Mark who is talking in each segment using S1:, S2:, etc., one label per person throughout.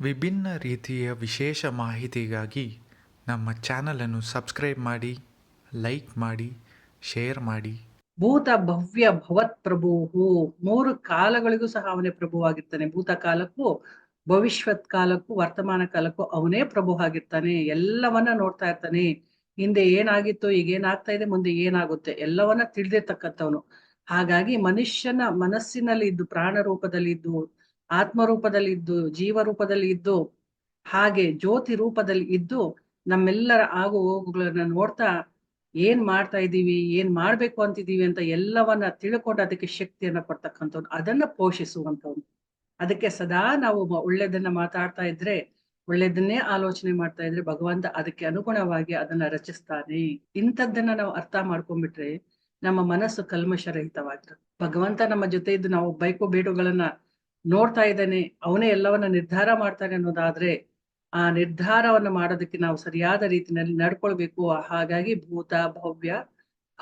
S1: ವಿಭಿನ್ನ ರೀತಿಯ ವಿಶೇಷ ಮಾಹಿತಿಗಾಗಿ ನಮ್ಮ ಚಾನಲನ್ನು ಸಬ್ಸ್ಕ್ರೈಬ್ ಮಾಡಿ, ಲೈಕ್ ಮಾಡಿ, ಶೇರ್ ಮಾಡಿ.
S2: ಭೂತ ಭವ್ಯ ಭವತ್ ಪ್ರಭು ಮೂರು ಕಾಲಗಳಿಗೂ ಸಹ ಅವನೇ ಪ್ರಭುವಾಗಿರ್ತಾನೆ. ಭೂತ ಕಾಲಕ್ಕೂ, ಭವಿಷ್ಯತ್ ಕಾಲಕ್ಕೂ, ವರ್ತಮಾನ ಕಾಲಕ್ಕೂ ಅವನೇ ಪ್ರಭು ಆಗಿರ್ತಾನೆ ಎಲ್ಲವನ್ನ ನೋಡ್ತಾ ಇರ್ತಾನೆ. ಹಿಂದೆ ಏನಾಗಿತ್ತು ಈಗ ಏನಾಗ್ತಾ ಇದೆ, ಮುಂದೆ ಏನಾಗುತ್ತೆ, ಎಲ್ಲವನ್ನ ತಿಳಿದಿರ್ತಕ್ಕಂಥವನು. ಹಾಗಾಗಿ ಮನುಷ್ಯನ ಮನಸ್ಸಿನಲ್ಲಿ ಇದ್ದು ಪ್ರಾಣ ರೂಪದಲ್ಲಿ ಇದ್ದು ಆತ್ಮ ರೂಪದಲ್ಲಿ ಇದ್ದು ಜೀವ ರೂಪದಲ್ಲಿ ಇದ್ದು, ಹಾಗೆ ಜ್ಯೋತಿ ರೂಪದಲ್ಲಿ ಇದ್ದು, ನಮ್ಮೆಲ್ಲರ ಆಗು ಹೋಗುಗಳನ್ನ ನೋಡ್ತಾ ಏನ್ ಮಾಡ್ತಾ ಇದ್ದೀವಿ, ಏನ್ ಮಾಡ್ಬೇಕು ಅಂತಿದ್ದೀವಿ ಅಂತ ಎಲ್ಲವನ್ನ ತಿಳ್ಕೊಂಡು ಅದಕ್ಕೆ ಶಕ್ತಿಯನ್ನ ಕೊಡ್ತಕ್ಕಂಥವ್ನು ಅದನ್ನ ಪೋಷಿಸುವಂಥವ್ನು ಅದಕ್ಕೆ ಸದಾ ನಾವು ಒಳ್ಳೇದನ್ನ ಮಾತಾಡ್ತಾ ಇದ್ರೆ, ಒಳ್ಳೇದನ್ನೇ ಆಲೋಚನೆ ಮಾಡ್ತಾ ಇದ್ರೆ ಭಗವಂತ ಅದಕ್ಕೆ ಅನುಗುಣವಾಗಿ ಅದನ್ನ ರಚಿಸ್ತಾನೆ. ಇಂಥದ್ದನ್ನ ನಾವು ಅರ್ಥ ಮಾಡ್ಕೊಂಡ್ಬಿಟ್ರೆ ನಮ್ಮ ಮನಸ್ಸು ಕಲ್ಮಶರಹಿತವಾಗಿರುತ್ತೆ ಭಗವಂತ ನಮ್ಮ ಜೊತೆ ಇದ್ದು ನಾವು ಬೈಕು ಬೇಡುಗಳನ್ನ ನೋಡ್ತಾ ಇದ್ದಾನೆ, ಅವನೇ ಎಲ್ಲವನ್ನ ನಿರ್ಧಾರ ಮಾಡ್ತಾನೆ ಅನ್ನೋದಾದ್ರೆ, ಆ ನಿರ್ಧಾರವನ್ನ ಮಾಡೋದಕ್ಕೆ ನಾವು ಸರಿಯಾದ ರೀತಿಯಲ್ಲಿ ನಡ್ಕೊಳ್ಬೇಕು. ಹಾಗಾಗಿ ಭೂತ, ಭವ್ಯ,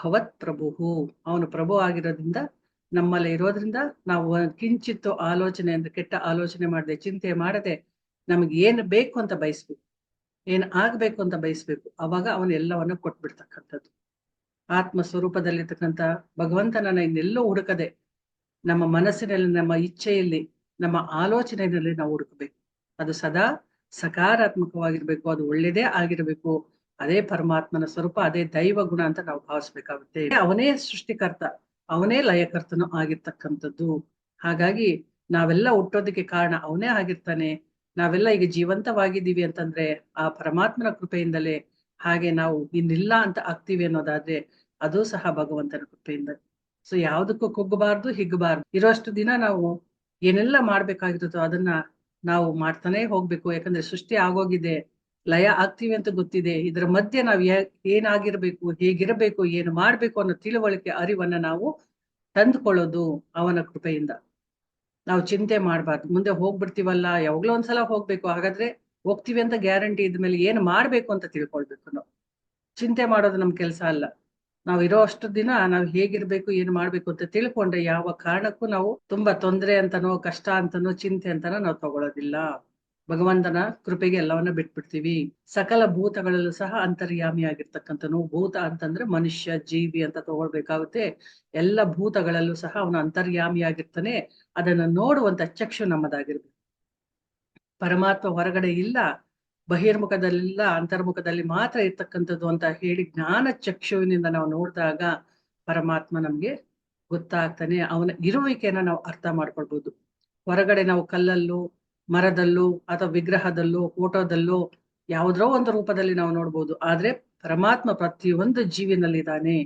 S2: ಭವತ್ ಪ್ರಭು. ಅವನು ಪ್ರಭು ಆಗಿರೋದ್ರಿಂದ ನಮ್ಮಲ್ಲಿ ಇರೋದ್ರಿಂದ ನಾವು ಕಿಂಚಿತ್ತು ಆಲೋಚನೆ ಅಂದ್ರೆ ಕೆಟ್ಟ ಆಲೋಚನೆ ಮಾಡದೆ, ಚಿಂತೆ ಮಾಡದೆ ನಮಗೆ ಏನ್ ಬೇಕು ಅಂತ ಬಯಸ್ಬೇಕು. ಏನ್ ಆಗ್ಬೇಕು ಅಂತ ಬಯಸ್ಬೇಕು. ಅವಾಗ ಅವನು ಎಲ್ಲವನ್ನ ಕೊಟ್ಬಿಡ್ತಕ್ಕಂಥದ್ದು. ಆತ್ಮ ಸ್ವರೂಪದಲ್ಲಿರ್ತಕ್ಕಂಥ ಭಗವಂತನನ್ನ ಇನ್ನೆಲ್ಲೋ ಹುಡುಕದೆ, ನಮ್ಮ ಮನಸ್ಸಿನಲ್ಲಿ, ನಮ್ಮ ಇಚ್ಛೆಯಲ್ಲಿ ನಮ್ಮ ಆಲೋಚನೆಯಲ್ಲಿ ನಾವು ಹುಡುಕಬೇಕು. ಅದು ಸದಾ ಸಕಾರಾತ್ಮಕವಾಗಿರ್ಬೇಕು, ಅದು ಒಳ್ಳೇದೇ ಆಗಿರ್ಬೇಕು, ಅದೇ ಪರಮಾತ್ಮನ ಸ್ವರೂಪ, ಅದೇ ದೈವ ಗುಣ ಅಂತ ನಾವು ಭಾವಿಸ್ಬೇಕಾಗುತ್ತೆ. ಅವನೇ ಸೃಷ್ಟಿಕರ್ತ, ಅವನೇ ಲಯಕರ್ತನು ಆಗಿರ್ತಕ್ಕಂಥದ್ದು. ಹಾಗಾಗಿ ನಾವೆಲ್ಲ ಹುಟ್ಟೋದಕ್ಕೆ ಕಾರಣ ಅವನೇ ಆಗಿರ್ತಾನೆ. ನಾವೆಲ್ಲ ಈಗ ಜೀವಂತವಾಗಿದ್ದೀವಿ ಅಂತಂದ್ರೆ ಆ ಪರಮಾತ್ಮನ ಕೃಪೆಯಿಂದಲೇ ಹಾಗೆ ನಾವು ಇನ್ನಿಲ್ಲ ಅಂತ ಆಗ್ತೀವಿ ಅನ್ನೋದಾದ್ರೆ ಅದು ಸಹ ಭಗವಂತನ ಕೃಪೆಯಿಂದ. ಸೊ ಯಾವುದಕ್ಕೂ ಕುಗ್ಗಬಾರ್ದು, ಹಿಗ್ಗಬಾರ್ದು. ಇರೋಷ್ಟು ದಿನ ನಾವು ಏನೆಲ್ಲ ಮಾಡ್ಬೇಕಾಗಿರುತ್ತೋ ಅದನ್ನ ನಾವು ಮಾಡ್ತಾನೆ ಹೋಗ್ಬೇಕು. ಯಾಕಂದ್ರೆ ಸೃಷ್ಟಿ ಆಗೋಗಿದೆ, ಲಯ ಆಗ್ತೀವಿ ಅಂತ ಗೊತ್ತಿದೆ. ಇದರ ಮಧ್ಯೆ ನಾವು ಏನಾಗಿರ್ಬೇಕು, ಹೇಗಿರಬೇಕು, ಏನು ಮಾಡ್ಬೇಕು ಅನ್ನೋ ತಿಳುವಳಿಕೆ, ಅರಿವನ್ನ ನಾವು ತಂದುಕೊಳ್ಳೋದು ಅವನ ಕೃಪೆಯಿಂದ. ನಾವು ಚಿಂತೆ ಮಾಡಬಾರ್ದು. ಮುಂದೆ ಹೋಗ್ಬಿಡ್ತೀವಲ್ಲ, ಯಾವಾಗ್ಲೋ ಒಂದ್ಸಲ ಹೋಗ್ಬೇಕು. ಹಾಗಾದ್ರೆ ಹೋಗ್ತೀವಿ ಅಂತ ಗ್ಯಾರಂಟಿ ಇದ್ಮೇಲೆ ಏನ್ ಮಾಡ್ಬೇಕು ಅಂತ ತಿಳ್ಕೊಳ್ಬೇಕು ನಾವು. ಚಿಂತೆ ಮಾಡೋದು ನಮ್ ಕೆಲಸ ಅಲ್ಲ. ನಾವು ಇರೋ ಅಷ್ಟು ದಿನ ನಾವು ಹೇಗಿರ್ಬೇಕು, ಏನ್ ಮಾಡ್ಬೇಕು ಅಂತ ತಿಳ್ಕೊಂಡ್ರೆ ಯಾವ ಕಾರಣಕ್ಕೂ ನಾವು ತುಂಬಾ ತೊಂದರೆ ಅಂತನೋ, ಕಷ್ಟ ಅಂತನೋ, ಚಿಂತೆ ಅಂತನೋ ನಾವು ತಗೊಳ್ಳೋದಿಲ್ಲ ಭಗವಂತನ ಕೃಪೆಗೆ ಎಲ್ಲವನ್ನ ಬಿಟ್ಬಿಡ್ತೀವಿ. ಸಕಲ ಭೂತಗಳಲ್ಲೂ ಸಹ ಅಂತರ್ಯಾಮಿ ಆಗಿರ್ತಕ್ಕಂಥನು ಭೂತ ಅಂತಂದ್ರೆ ಮನುಷ್ಯ, ಜೀವಿ ಅಂತ ತಗೊಳ್ಬೇಕಾಗುತ್ತೆ. ಎಲ್ಲ ಭೂತಗಳಲ್ಲೂ ಸಹ ಅವನು ಅಂತರ್ಯಾಮಿ ಆಗಿರ್ತಾನೆ ಅದನ್ನ ನೋಡುವಂತ ಚಕ್ಷು ನಮ್ಮದಾಗಿರ್ಬೇಕು. ಪರಮಾತ್ಮ ಹೊರಗಡೆ ಇಲ್ಲ. ಬಹಿರ್ಮುಖದಲ್ಲಿಲ್ಲ ಅಂತರ್ಮುಖದಲ್ಲಿ ಮಾತ್ರ ಇರ್ತಕ್ಕಂಥದ್ದು ಅಂತ ಹೇಳಿ ಜ್ಞಾನ ಚಕ್ಷುವಿನಿಂದ ನಾವು ನೋಡಿದಾಗ ಪರಮಾತ್ಮ ನಮ್ಗೆ ಗೊತ್ತಾಗ್ತಾನೆ, ಅವನ ಇರುವಿಕೆಯನ್ನ ನಾವು ಅರ್ಥ ಮಾಡ್ಕೊಳ್ಬಹುದು ಹೊರಗಡೆ ನಾವು ಕಲ್ಲಲ್ಲೂ, ಮರದಲ್ಲೂ ಅಥವಾ ವಿಗ್ರಹದಲ್ಲೋ, ಫೋಟೋದಲ್ಲೋ ಯಾವುದ್ರೋ ಒಂದು ರೂಪದಲ್ಲಿ ನಾವು ನೋಡ್ಬೋದು. ಆದ್ರೆ ಪರಮಾತ್ಮ ಪ್ರತಿಯೊಂದು ಜೀವಿನಲ್ಲಿ ಇದ್ದಾನೆ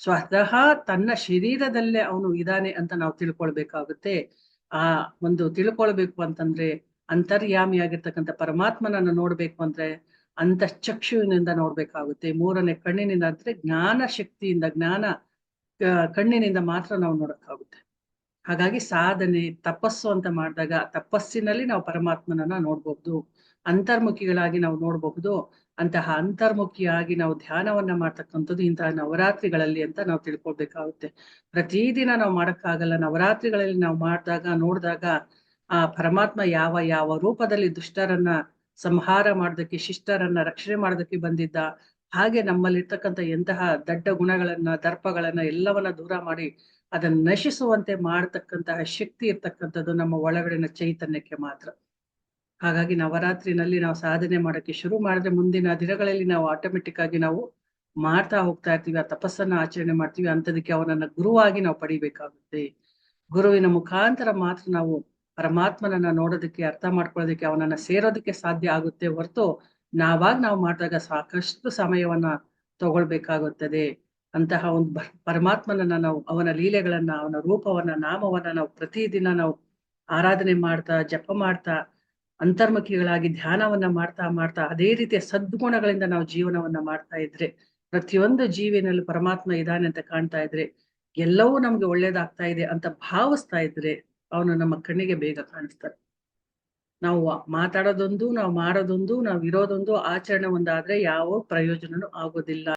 S2: ಸ್ವತಃ ತನ್ನ ಶರೀರದಲ್ಲೇ ಅವನು ಇದ್ದಾನೆ ಅಂತ ನಾವು ತಿಳ್ಕೊಳ್ಬೇಕಾಗುತ್ತೆ. ಆ ಒಂದು ತಿಳ್ಕೊಳ್ಬೇಕು ಅಂತಂದ್ರೆ ಅಂತರ್ಯಾಮಿಯಾಗಿರ್ತಕ್ಕಂಥ ಪರಮಾತ್ಮನನ್ನ ನೋಡ್ಬೇಕು ಅಂದ್ರೆ ಅಂತಃಚಕ್ಷುವಿನಿಂದ ನೋಡ್ಬೇಕಾಗುತ್ತೆ. ಮೂರನೇ ಕಣ್ಣಿನಿಂದ ಅಂದ್ರೆ ಜ್ಞಾನ ಶಕ್ತಿಯಿಂದ, ಜ್ಞಾನ ಕಣ್ಣಿನಿಂದ ಮಾತ್ರ ನಾವು ನೋಡಕ್ಕಾಗುತ್ತೆ. ಹಾಗಾಗಿ ಸಾಧನೆ, ತಪಸ್ಸು ಅಂತ ಮಾಡಿದಾಗ ತಪಸ್ಸಿನಲ್ಲಿ ನಾವು ಪರಮಾತ್ಮನನ್ನ ನೋಡ್ಬಹುದು. ಅಂತರ್ಮುಖಿಗಳಾಗಿ ನಾವು ನೋಡಬಹುದು. ಅಂತಹ ಅಂತರ್ಮುಖಿಯಾಗಿ ನಾವು ಧ್ಯಾನವನ್ನ ಮಾಡ್ತಕ್ಕಂಥದ್ದು ಇಂತಹ ನವರಾತ್ರಿಗಳಲ್ಲಿ ಅಂತ ನಾವು ತಿಳ್ಕೊಬೇಕಾಗುತ್ತೆ ಪ್ರತಿದಿನ ನಾವು ಮಾಡಕ್ಕಾಗಲ್ಲ. ನವರಾತ್ರಿಗಳಲ್ಲಿ ನಾವು ಮಾಡಿದಾಗ, ನೋಡಿದಾಗ ಆ ಪರಮಾತ್ಮ ಯಾವ ಯಾವ ರೂಪದಲ್ಲಿ ದುಷ್ಟರನ್ನ ಸಂಹಾರ ಮಾಡೋದಕ್ಕೆ, ಶಿಷ್ಟರನ್ನ ರಕ್ಷಣೆ ಮಾಡೋದಕ್ಕೆ ಬಂದಿದ್ದ, ಹಾಗೆ ನಮ್ಮಲ್ಲಿರ್ತಕ್ಕಂಥ ಎಂತಹ ದಡ್ಡ ಗುಣಗಳನ್ನ, ದರ್ಪಗಳನ್ನ ಎಲ್ಲವನ್ನ ದೂರ ಮಾಡಿ ಅದನ್ನ ನಶಿಸುವಂತೆ ಮಾಡತಕ್ಕಂತಹ ಶಕ್ತಿ ಇರ್ತಕ್ಕಂಥದ್ದು ನಮ್ಮ ಒಳಗಡೆನ ಚೈತನ್ಯಕ್ಕೆ ಮಾತ್ರ. ಹಾಗಾಗಿ ನವರಾತ್ರಿನಲ್ಲಿ ನಾವು ಸಾಧನೆ ಮಾಡೋಕ್ಕೆ ಶುರು ಮಾಡಿದ್ರೆ ಮುಂದಿನ ದಿನಗಳಲ್ಲಿ ನಾವು ಆಟೋಮೆಟಿಕ್ ಆಗಿ ನಾವು ಮಾಡ್ತಾ ಹೋಗ್ತಾ ಇರ್ತೀವಿ, ಆ ತಪಸ್ಸನ್ನ ಆಚರಣೆ ಮಾಡ್ತೀವಿ ಅಂತದಕ್ಕೆ ಅವನನ್ನ ಗುರುವಾಗಿ ನಾವು ಪಡಿಬೇಕಾಗುತ್ತೆ. ಗುರುವಿನ ಮುಖಾಂತರ ಮಾತ್ರ ನಾವು ಪರಮಾತ್ಮನನ್ನ ನೋಡೋದಕ್ಕೆ, ಅರ್ಥ ಮಾಡ್ಕೊಳ್ಳೋದಕ್ಕೆ, ಅವನನ್ನ ಸೇರೋದಕ್ಕೆ ಸಾಧ್ಯ ಆಗುತ್ತೆ ಹೊರತು ನಾವಾಗ ನಾವು ಮಾಡಿದಾಗ ಸಾಕಷ್ಟು ಸಮಯವನ್ನ ತಗೊಳ್ಬೇಕಾಗುತ್ತದೆ. ಅಂತಹ ಒಂದು ಪರಮಾತ್ಮನನ್ನ ನಾವು, ಅವನ ಲೀಲೆಗಳನ್ನ, ಅವನ ರೂಪವನ್ನ, ನಾಮವನ್ನ ನಾವು ಪ್ರತಿದಿನ ನಾವು ಆರಾಧನೆ ಮಾಡ್ತಾ, ಜಪ ಮಾಡ್ತಾ, ಅಂತರ್ಮುಖಿಗಳಾಗಿ ಧ್ಯಾನವನ್ನ ಮಾಡ್ತಾ ಮಾಡ್ತಾ, ಅದೇ ರೀತಿಯ ಸದ್ಗುಣಗಳಿಂದ ನಾವು ಜೀವನವನ್ನ ಮಾಡ್ತಾ ಇದ್ರೆ, ಪ್ರತಿಯೊಂದು ಜೀವಿನಲ್ಲೂ ಪರಮಾತ್ಮ ಇದ್ದಾನೆ ಅಂತ ಕಾಣ್ತಾ ಇದ್ರೆ, ಎಲ್ಲವೂ ನಮ್ಗೆ ಒಳ್ಳೇದಾಗ್ತಾ ಇದೆ ಅಂತ ಭಾವಿಸ್ತಾ ಇದ್ರೆ ಅವನು ನಮ್ಮ ಕಣ್ಣಿಗೆ ಬೇಗ ಕಾಣಿಸ್ತಾರೆ ನಾವು ಮಾತಾಡೋದೊಂದು, ನಾವು ಮಾಡೋದೊಂದು ನಾವು ಇರೋದೊಂದು ಆಚರಣೆ ಒಂದಾದ್ರೆ ಯಾವ ಪ್ರಯೋಜನನೂ ಆಗೋದಿಲ್ಲ.